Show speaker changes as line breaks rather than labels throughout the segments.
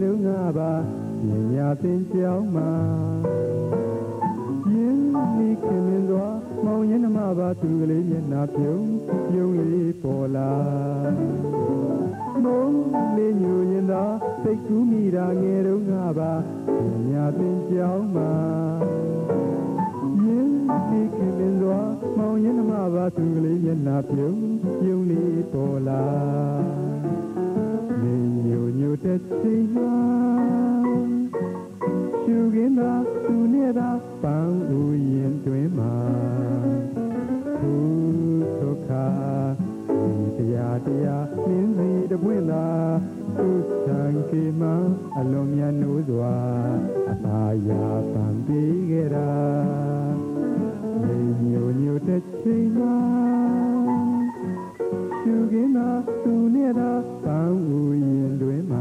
ကူးမိတာငယ်တုန်းကပါပညာသင်ကျောင်းမှာယင်းဒီခင်မင်းသွားမောင်ရင်နှမပါသူကလေးမျက်နှာပြုံးပြုံးလေးပေါ်လာမုန်းလေးညူရင်သာစိတ်ကူးမိတာငယ်တုန်းကပါပညာသင်ကျောင်းမှာယင်းဒီခင်မင်းသွားမောင်ရင်နှမပါသူကလေးမျက်နှာပြုံးပြုံးလေးပေါ်လာ နေညိုညိုတဲ့ချိန်မှာရှုခင်းသာသူနဲ့သာပန်းဥယင်တွင်မှာသူဒုက္ခဒီတရားတရားမြင်းစီတပွင့်သာသူသံကေမအလုံးမြတ်နိုးစွာအသာယာပံပေးခဲ့တာနေညိုညိုတဲ့ချိန်မှာ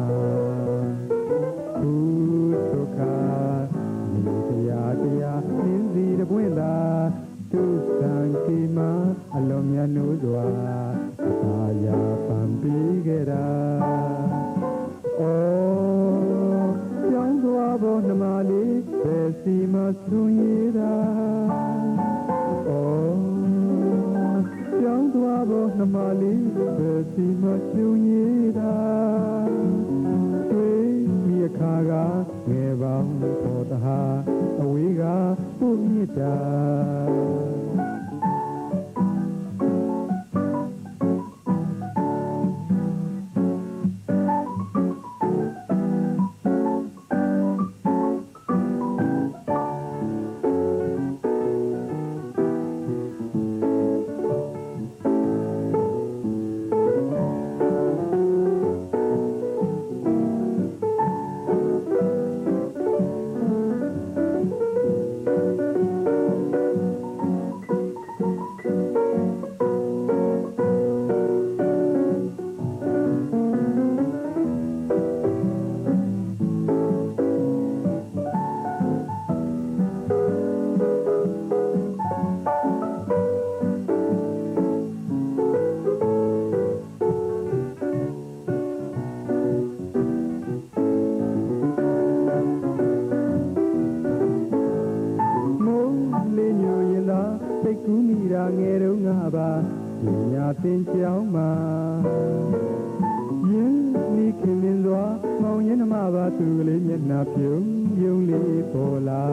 သူကင်းသာသူနဲ့သာပန်းဥယင်တွင်မှာသူဒုက္ခဒီတရားတရားနင်းစီတပွင့်သာသူသံကေမအလုံးမြတ်နိုးစွာသာယာပံပေးခဲ့တာအော်ကြောင်းသွားဖို့နှမလေးဘယ်စီမဆွန်ရတာအော်ကြောင်းသွားဖို့နှမလေးပဲစီမကျုံရ ပု ပါပညာသင်ကျောင်းမှာယင်းဒီခင်မင်းစွာမောင်ရင်နှမပါသူကလေးမျက်နှာပြုံးပြုံးလေးပေါ်လာ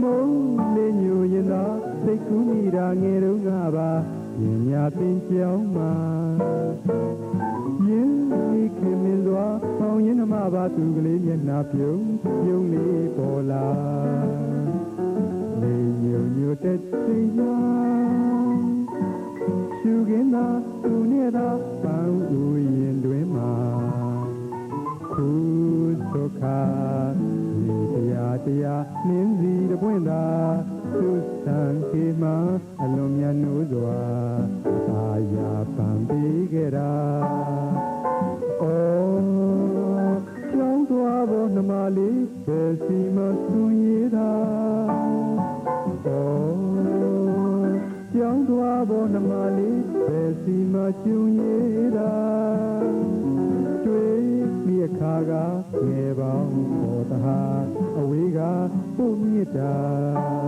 မုန်းလေးညိုရင်သာစိတ်ကူးမိတာငယ်တုန်းကပါပညာသင်ကျောင်းမှာယင်းဒီခင်မင်းစွာမောင်ရင်နှမပါသူကလေးမျက်နှာပြုံးပြုံးလေးပေါ်လာနေညိုညိုတဲ့ချိန်မှာ ရှုခင်းသာသူနဲ့သာပန်းဥယင်တွင်မှာခုဒုက္ခဒီတရားတရားနင်းစီတပွင့်သာသူသံခေမှာအလုံးမြတ်နိုးစွာ င်းသွားဖို့နှမလေးဘယ်စီမကျုံရတာတွေ့မိအခါကငယ်ပေါင်းပေါ်တဟာအဝေးကပုတ်မြစ်တာ